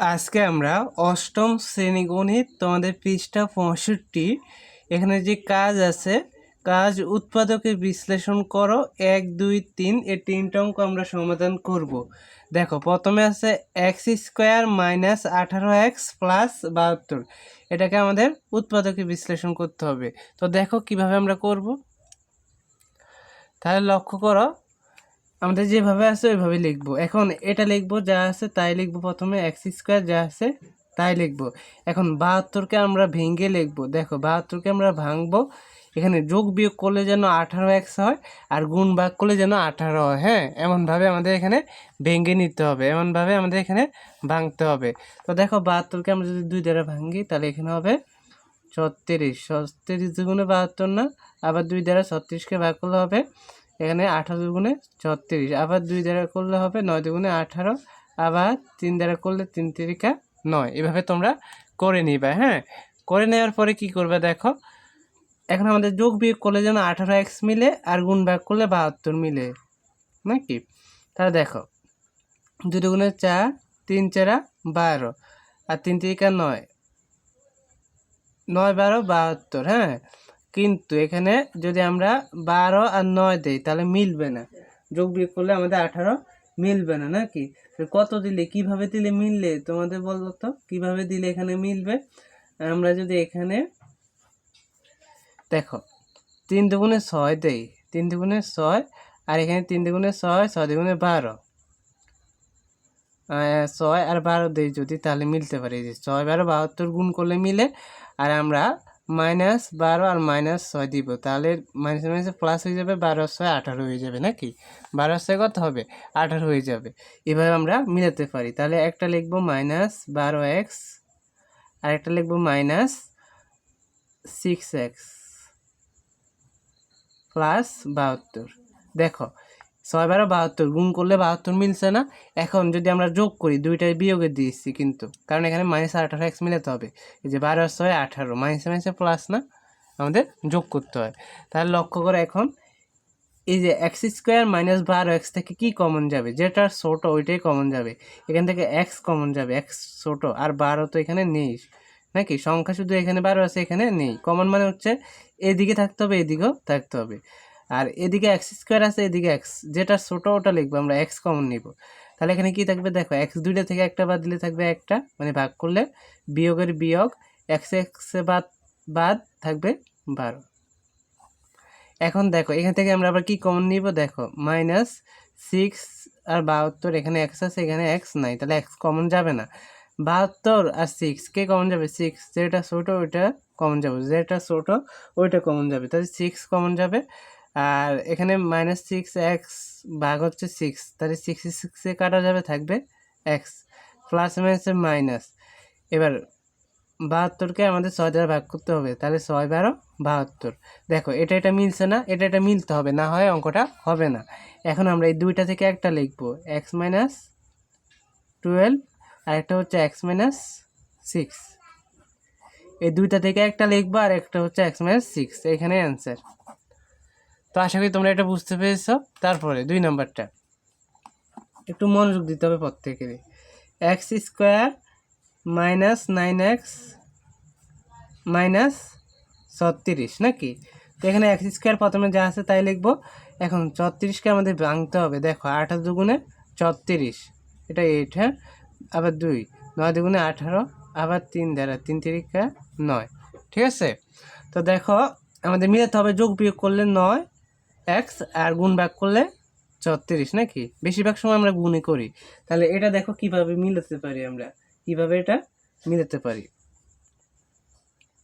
আজকে আমরা অষ্টম শ্রেণি গণিত তোমাদের পৃষ্ঠা পঁয়ষট্টি। এখানে যে কাজ আছে, কাজ উৎপাদকে বিশ্লেষণ করো। এক, দুই, তিন, এই তিনটা অঙ্ক আমরা সমাধান করব। দেখো, প্রথমে আছে এক্স স্কোয়ার মাইনাস আঠারো এক্স প্লাস বাহাত্তর। এটাকে আমাদের উৎপাদকে বিশ্লেষণ করতে হবে। তো দেখো কীভাবে আমরা করব। তাহলে লক্ষ্য করো আমাদের যেভাবে আছে ওইভাবে লিখব। এখন এটা লিখব, যা আছে তাই লিখব প্রথমে এক্স স্কোয়ার যা আছে তাই লিখব। এখন বাহাত্তরকে আমরা ভেঙে লিখব। দেখো, বাহাত্তরকে আমরা ভাঙবো। এখানে যোগ বিয়োগ করলে যেন আঠারো এক্স হয়, আর গুণ ভাগ করলে যেন আঠারো হয় হ্যাঁ? এমনভাবে আমাদের এখানে ভেঙে নিতে হবে, এমনভাবে আমাদের এখানে ভাঙতে হবে। তো দেখো, বাহাত্তরকে আমরা যদি দুই দ্বারা ভাঙি, তাহলে এখানে হবে ছত্রিশ। ছত্রিশ দুগুণে বাহাত্তর না, আবার দুই দ্বারা ছত্রিশকে ভাগ করলে হবে এখানে আঠারো দুগুণে ছত্রিশ। আবার দুই দ্বারা করলে হবে নয় দুগুণে আঠারো। আবার তিন দ্বারা করলে তিন তিরিকা নয়। এভাবে তোমরা করে নিবে হ্যাঁ? করে নেওয়ার পরে কি করবে দেখো, এখন আমাদের যোগ বিয়োগ করলে যেন আঠারো এক্স মিলে আর গুণ ভাগ করলে বাহাত্তর মিলে, নাকি? তাহলে দেখো, দুই দুগুণে চার, তিন চারা বারো, আর তিন তিরিকা নয় নয় বারো বাহাত্তর হ্যাঁ? কিন্তু এখানে যদি আমরা বারো আর নয় দেই, তাহলে মিলবে না। যোগ বিয়োগ করলে আমাদের আঠারো মিলবে না নাকি কত দিলে, কীভাবে দিলে মিললে? তোমাদের বলো তো, কীভাবে দিলে এখানে মিলবে? আমরা যদি এখানে দেখো, তিন দুগুণে ছয় দেই, তিন দুগুণে ছয়, আর এখানে তিন দুগুণে ছয় ছয় দুগুণে বারো। ছয় আর বারো দেই যদি, তাহলে মিলতে পারে। যে ছয় বারো বাহাত্তর গুণ করলে মিলে, আর আমরা মাইনাস বারো আর মাইনাস ছয় দিব। তাহলে মাইনাস মাইনাসে প্লাস হয়ে যাবে বারো ছয় আঠারো হয়ে যাবে নাকি? বারো ছয় কত হবে? আঠারো হয়ে যাবে। এভাবে আমরা মিলাতে পারি। তাহলে একটা লিখব মাইনাস বারো এক্স আর একটা লিখব মাইনাস সিক্স এক্স প্লাস বাহাত্তর। দেখো ছয় বারো বাহাত্তর, গুণ করলে বাহাত্তর মিলছে না। এখন যদি আমরা যোগ করি, দুইটাই বিয়োগে দিয়েছি কিন্তু। কারণ এখানে মাইনাস আঠারো এক্স মিলাতে হবে। এই যে বারো ছয় আঠারো মাইনাস মাইনাসে প্লাস না, আমাদের যোগ করতে হয়। তাহলে লক্ষ্য করে এখন, এই যে এক্স স্কোয়ার মাইনাস বারো এক্স থেকে কি কমন যাবে? যেটা ছোট ওইটাই কমন যাবে। এখান থেকে এক্স কমন যাবে এক্স ছোট। আর বারো তো এখানে নেই। নাকি? সংখ্যা শুধু এখানে বারো আছে, এখানে নেই। কমন মানে হচ্ছে এদিকে থাকতে হবে, এদিকেও থাকতে হবে। আর এদিকে এক্স স্কোয়ার আছে, এদিকে এক্স যেটা ছোট, ওটা লিখব আমরা এক্স কমন নিব। তাহলে এখানে কি থাকবে? দেখো এক্স দুইটা থেকে একটা বাদ দিলে থাকবে একটা মানে ভাগ করলে বিয়োগের বিয়োগ এক্স এক্স বাদ বাদ থাকবে বারো। এখন দেখো, এখান থেকে আমরা আবার কি কমন নিব? দেখো মাইনাস সিক্স আর বাহাত্তর, এখানে এক্স আছে, এখানে এক্স নাই। তাহলে এক্স কমন যাবে না। বাহাত্তর আর সিক্স কে কমন যাবে? সিক্স যেটা ছোটো, ওইটা কমন যাবে। যেটা ছোটো, ওইটা কমন যাবে। তাহলে সিক্স কমন যাবে। আর এখানে মাইনাস সিক্স এক্স ভাগ হচ্ছে সিক্স তাহলে সিক্স সিক্সে কাটা যাবে, থাকবে এক্স প্লাস মাইনাসে মাইনাস এবার বাহাত্তরকে আমাদের ছয় দ্বারা ভাগ করতে হবে, তাহলে ছয় বারো বাহাত্তর। দেখো, এটা এটা মিলছে না, এটা এটা মিলতে হবে, না হয় অঙ্কটা হবে না। এখন আমরা এই দুইটা থেকে একটা লিখব এক্স মাইনাস টুয়েলভ আর একটা হচ্ছে এক্স মাইনাস সিক্স এই দুইটা থেকে একটা লিখব, আর একটা হচ্ছে এক্স মাইনাস সিক্স এখানে অ্যান্সার তো আশা করি তোমরা এটা বুঝতে পেরেছ। তারপরে দুই নম্বরটা। একটু মনোযোগ দিতে হবে প্রত্যেকেরই। X square minus nine x minus ছত্রিশ, নাকি? তো এখানে এক্স স্কোয়ার প্রথমে যা আছে তাই লিখব। এখন ছত্রিশকে আমাদের ভাঙতে হবে। দেখো, আঠারো দুগুণে ছত্রিশ, এটা এইট হ্যাঁ? আবার দুই, নয় দুগুণে আঠারো, আবার তিন দ্বারা তিন তিরিকা নয়, ঠিক আছে? তো দেখো, আমাদের মিলাতে হবে যোগ বিয়োগ করলে নয় এক্স আর গুণ ভাগ করলে ছত্রিশ নাকি? বেশিরভাগ সময় আমরা গুণে করি। তাহলে এটা দেখো কীভাবে মিলাতে পারি আমরা। কীভাবে এটা মিলাতে পারি?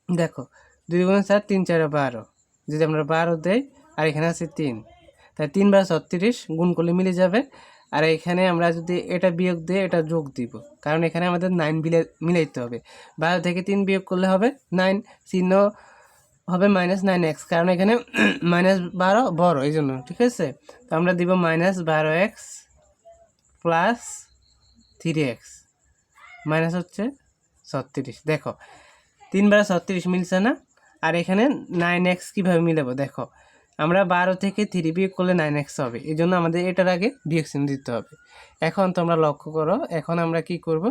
দেখো, দুই গুণে চার, তিন চারে বারো। যদি আমরা বারো দেই, আর এখানে আছে তিন। তাই তিন বার ছত্রিশ গুণ করলে মিলে যাবে। আর এখানে আমরা যদি এটা বিয়োগ দিয়ে এটা যোগ দিব, কারণ এখানে আমাদের নাইন মিলে মিলাইতে হবে। বারো থেকে তিন বিয়োগ করলে হবে নাইন চিহ্ন হবে মাইনাস নাইন এক্স কারণ এখানে মাইনাস বারো বড়, এই জন্য, ঠিক আছে? তো আমরা দিব মাইনাস বারো x plus three x minus হচ্ছে ছত্রিশ। দেখো, তিন বারো ছত্রিশ মিলছে না, আর এখানে নাইন এক্স কীভাবে মিলাবো? দেখো, আমরা বারো থেকে থ্রি বিয়োগ করলে নাইন এক্স হবে, এই জন্য আমাদের এটার আগে বিয়োগ চিহ্ন দিতে হবে। এখন তোমরা লক্ষ্য করো, এখন আমরা কি করব?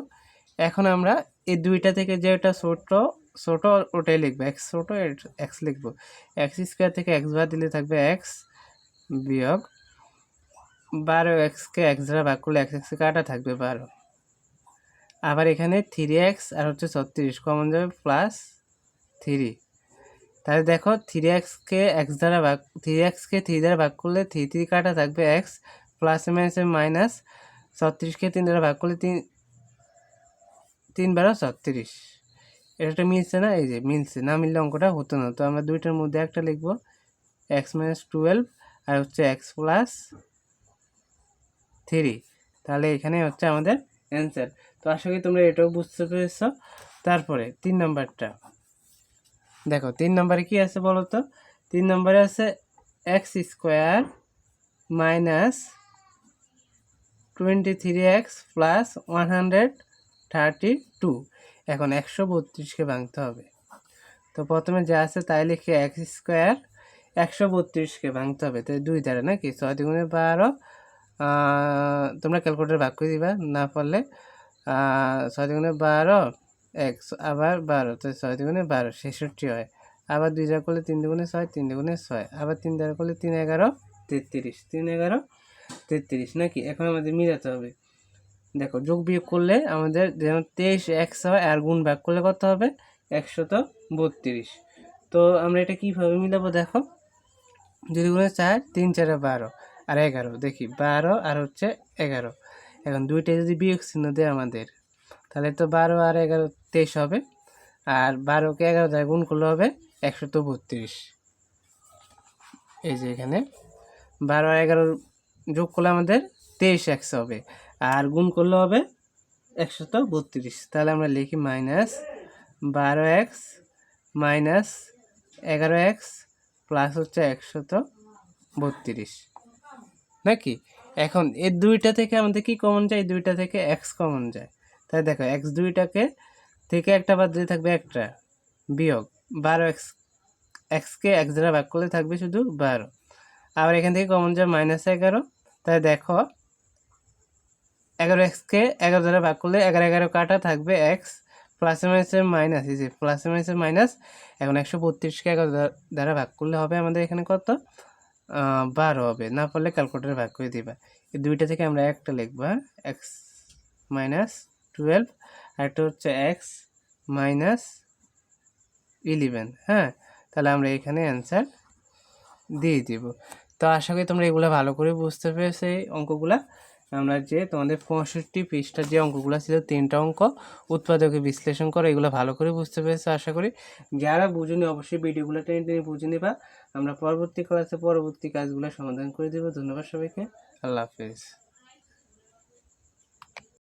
এখন আমরা এই দুইটা থেকে যে যেটা ছোট ছোট ওটাই লিখব এক্স ছোট এক্স লিখব। এক্স স্কোয়ার থেকে এক্স বাদ দিলে থাকবে এক্স বিয়োগ বারো এক্সকে এক্স দ্বারা ভাগ করলে এক্স এক্সে কাটা থাকবে বারো। আবার এখানে থ্রি এক্স আর হচ্ছে ছত্রিশ কমন যাবে প্লাস থ্রি তাহলে দেখো থ্রি এক্সকে এক্স দ্বারা ভাগ থ্রি এক্সকে থ্রি দ্বারা ভাগ করলে থ্রি থ্রি কাটা থাকবে এক্স প্লাস মাইনাসে মাইনাস ছত্রিশকে তিন দ্বারা ভাগ করলে তিন তিন বারো ছত্রিশ। এটা মিলছে না, এই যে মিলছে, না মিললে অঙ্কটা হতো না। তো আমরা দুইটার মধ্যে একটা লিখব এক্স মাইনাস টুয়েলভ আর হচ্ছে এক্স প্লাস থ্রি তাহলে এখানে হচ্ছে আমাদের অ্যান্সার তো আশা করি তোমরা এটাও বুঝতে পেরেছ। তারপরে তিন নম্বরটা। দেখো, তিন নম্বরে কি আছে বলো তো? তিন নম্বরে আছে x square minus twenty three x plus one hundred thirty two এখন একশো বত্রিশকে ভাঙতে হবে। তো প্রথমে যা আছে তাই লিখে এক্স স্কোয়ার একশো বত্রিশকে ভাঙতে হবে। তো দুই দ্বারা নাকি? ছয় দুগুণে বারো তোমরা ক্যালকুলেটার ভাগ করে দিবা, না পারলে ছয় দুগুণে বারো এক্স আবার বারো, তো ছয় দুগুণে বারো, ছেষট্টি হয়। আবার দুই দ্বারা করলে তিন দুগুণে ছয়, তিন দুগুণে ছয়, আবার তিন দ্বারা করলে তিন এগারো, তেত্রিশ, তিন এগারো, তেত্রিশ, নাকি? এখন আমাদের মিলাতে হবে। দেখো, যোগ বিয়োগ করলে আমাদের যেন তেইশ এক্স হয় আর গুণ ভাগ করলে কত হবে? একশত বত্রিশ। তো আমরা এটা কীভাবে মিলাবো দেখো? যদি গুণে চার, তিন, চারে বারো আর এগারো, দেখি বারো আর হচ্ছে এগারো। এখন দুইটা যদি বিয়োগ চিহ্ন দেয় আমাদের, তাহলে তো বারো আর এগারো তেইশ হবে আর বারোকে এগারো দ্বারা গুণ করলে হবে একশত বত্রিশ। এই যে এখানে বারো আর এগারো যোগ করলে আমাদের তেইশ একশো হবে। আর গুণ করলে হবে একশত বত্রিশ। তাহলে আমরা লিখি মাইনাস বারো এক্স মাইনাস এগারো এক্স প্লাস হচ্ছে একশত বত্রিশ। নাকি? এখন এই দুইটা থেকে আমাদের কি কমন যায়? দুইটা থেকে এক্স কমন যায়। তাই দেখো এক্স দুইটাকে থেকে একটা বাদ দিয়ে থাকবে একটা বিয়োগ। বারো এক্স এক্সকে এক্স দ্বারা ভাগ করলে থাকবে শুধু বারো। আবার এখান থেকে কমন যায় মাইনাস এগারো। তাই দেখো এগারো এক্সকে এগারো দ্বারা ভাগ করলে এগারো এগারো কাটা থাকবে এক্স প্লাসে মাইনাসের মাইনাস এই যে প্লাসে মাইনাসের মাইনাস এখন একশো বত্রিশকে এগারো দ্বারা- ভাগ করলে হবে আমাদের এখানে কত? বারো হবে, না পারলে ক্যালকুলেটারে ভাগ করে দিবা। এই দুইটা থেকে আমরা একটা লিখব এক্স মাইনাস টুয়েলভ আর একটা হচ্ছে এক্স মাইনাস ইলেভেন হ্যাঁ? তাহলে আমরা এখানে অ্যান্সার দিয়ে দিব। তো আশা করি তোমরা এগুলো ভালো করে বুঝতে পেরেছ এই অঙ্কগুলা। আমরা যে তোমাদের পঁয়ষট্টি পৃষ্ঠার যে অঙ্কগুলো ছিল, তিনটা অঙ্ক উৎপাদকে বিশ্লেষণ করো, এগুলো ভালো করে বুঝতে পেরেছ, আশা করি। যারা বুঝুনি অবশ্যই ভিডিওগুলো টেনে টেনে বুঝে নিবা। আমরা পরবর্তী ক্লাসে পরবর্তী কাজগুলো সমাধান করে দেবো। ধন্যবাদ সবাইকে। আল্লাহ হাফিজ।